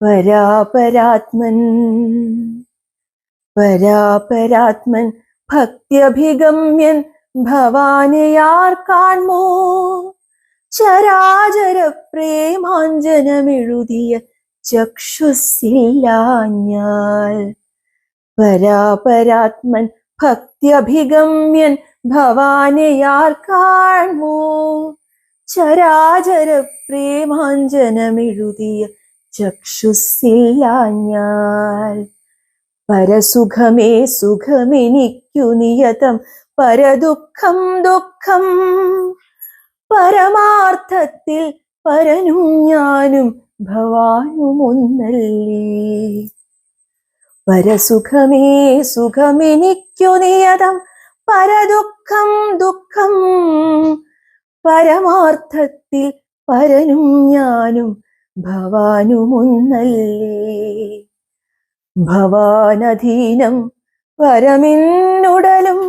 പരാപരാത്മൻ പരാപരാത്മൻ ഭക്ത്യഭിഗമ്യൻ ഭവാനയാർ കാൺമോ ചരാചര പ്രേമാഞ്ജനമെഴുതിയ ചക്ഷുസില്ലാഞ്ഞാൽ പരാപരാത്മൻ ഭക്ത്യഭിഗമ്യൻ ഭവാനയാർ കാൺമോ ചരാചര പ്രേമാഞ്ജനമെഴുതിയ ചക്ഷുസില്ലാഞ്ഞാൽ പരസുഖമേ സുഖമെനിക്കു നിയതം. പരദുഃഖം ദുഃഖം പരമാർത്ഥത്തിൽ പരനും ഞാനും ഭവാനുമൊന്നല്ലേ. പരസുഖമേ സുഖമെനിക്കു നിയതം. പരദുഃഖം ദുഃഖം പരമാർത്ഥത്തിൽ പരനും ഞാനും ഭവാനുമൊന്നല്ലേ. ഭവാനധീനം പരമിന്നുടലും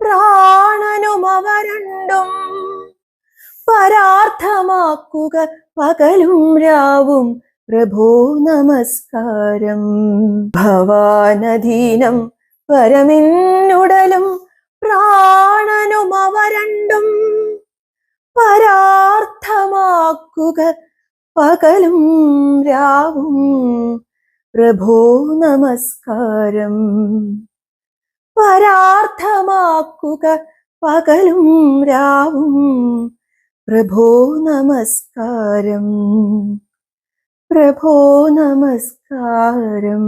പ്രാണനുമവരണ്ടും പരാർത്ഥമാക്കുക പകലും രാവും പ്രഭോ നമസ്കാരം. ഭവാനധീനം പരമിന്നുടലും പ്രാണനുമവരണ്ടും പരാർത്ഥമാക്കുക പകലും രാവും. പ്രഭോ നമസ്കാരം. പരാർത്ഥമാക്കുക പകലും രാവും. പ്രഭോ നമസ്കാരം. പ്രഭോ നമസ്കാരം.